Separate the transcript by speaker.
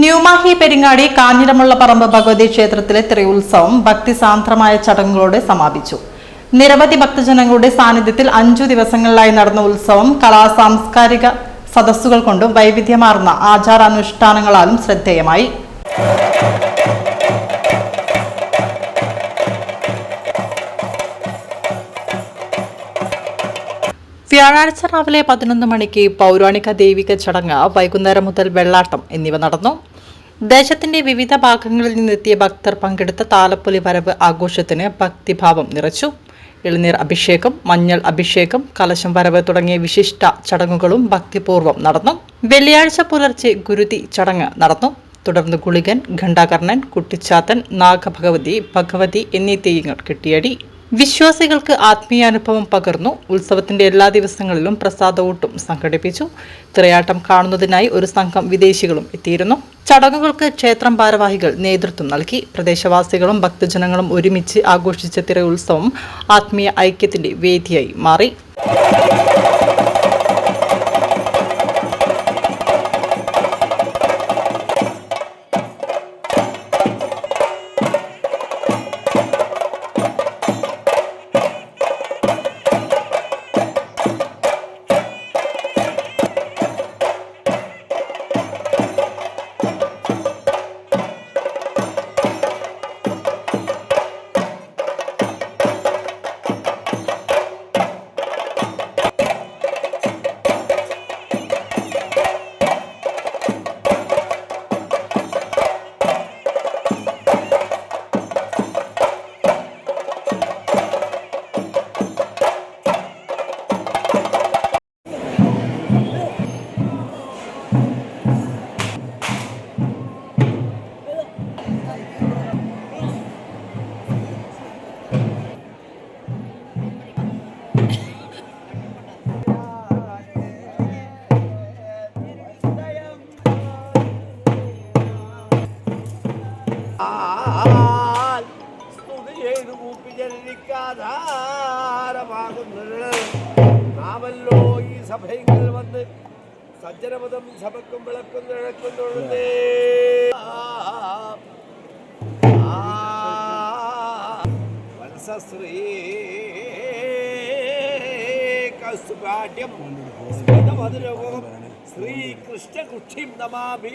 Speaker 1: ന്യൂമാഹി പെരിങ്ങാടി കാഞ്ഞിരമുള്ള പറമ്പ് ഭഗവതി ക്ഷേത്രത്തിലെ തിരുവുത്സവം ഭക്തിസാന്ദ്രമായ ചടങ്ങുകളോടെ സമാപിച്ചു. നിരവധി ഭക്തജനങ്ങളുടെ സാന്നിധ്യത്തിൽ അഞ്ചു ദിവസങ്ങളിലായി നടന്ന ഉത്സവം കലാ സാംസ്കാരിക സദസ്സുകൾ കൊണ്ടും വൈവിധ്യമാർന്ന ആചാരാനുഷ്ഠാനങ്ങളാലും ശ്രദ്ധേയമായി. വ്യാഴാഴ്ച രാവിലെ പതിനൊന്ന് മണിക്ക് പൗരാണിക ദൈവിക ചടങ്ങ് വൈകുന്നേരം മുതൽ വെള്ളാട്ടം എന്നിവ നടന്നു. ദേശത്തിന്റെ വിവിധ ഭാഗങ്ങളിൽ നിന്നെത്തിയ ഭക്തർ പങ്കെടുത്ത താലപ്പൊലി വരവ് ആഘോഷത്തിന് ഭക്തിഭാവം നിറച്ചു. ഇളനീർ അഭിഷേകം മഞ്ഞൾ അഭിഷേകം കലശം വരവ് തുടങ്ങിയ വിശിഷ്ട ചടങ്ങുകളും ഭക്തിപൂർവം നടന്നു. വെള്ളിയാഴ്ച പുലർച്ചെ ഗുരുതി ചടങ്ങ് നടന്നു. തുടർന്ന് ഗുളികൻ ഘണ്ടാകർണൻ കുട്ടിച്ചാത്തൻ നാഗഭഗവതി ഭഗവതി എന്നീ തെയ്യങ്ങൾ കെട്ടിയടി. വിശ്വാസികൾക്ക് ആത്മീയാനുഭവം പകർന്നു. ഉത്സവത്തിന്റെ എല്ലാ ദിവസങ്ങളിലും പ്രസാദവൂട്ടും സംഘടിപ്പിച്ചു. തിരയാട്ടം കാണുന്നതിനായി ഒരു സംഘം വിദേശികളും എത്തിയിരുന്നു. ചടങ്ങുകൾക്ക് ക്ഷേത്രം ഭാരവാഹികൾ നേതൃത്വം നൽകി. പ്രദേശവാസികളും ഭക്തജനങ്ങളും ഒരുമിച്ച് ആഘോഷിച്ച തിര ഉത്സവം ആത്മീയ ഐക്യത്തിന്റെ വേദിയായി മാറി.
Speaker 2: സ്തുതി ചെയ്തു കൂപ്പി ജനനിക്കാധാരമാകുന്നത് നാമല്ലോ ഈ സഭയിൽ വന്ന് സജ്ജനപദം സഭക്കും വിളക്കും തൊഴുന്നേ. വത്സശ്രീ കസ്തുകാട്യം സ്മിതമധുരവും ശ്രീകൃഷ്ണകുക്ഷിം നമാഭി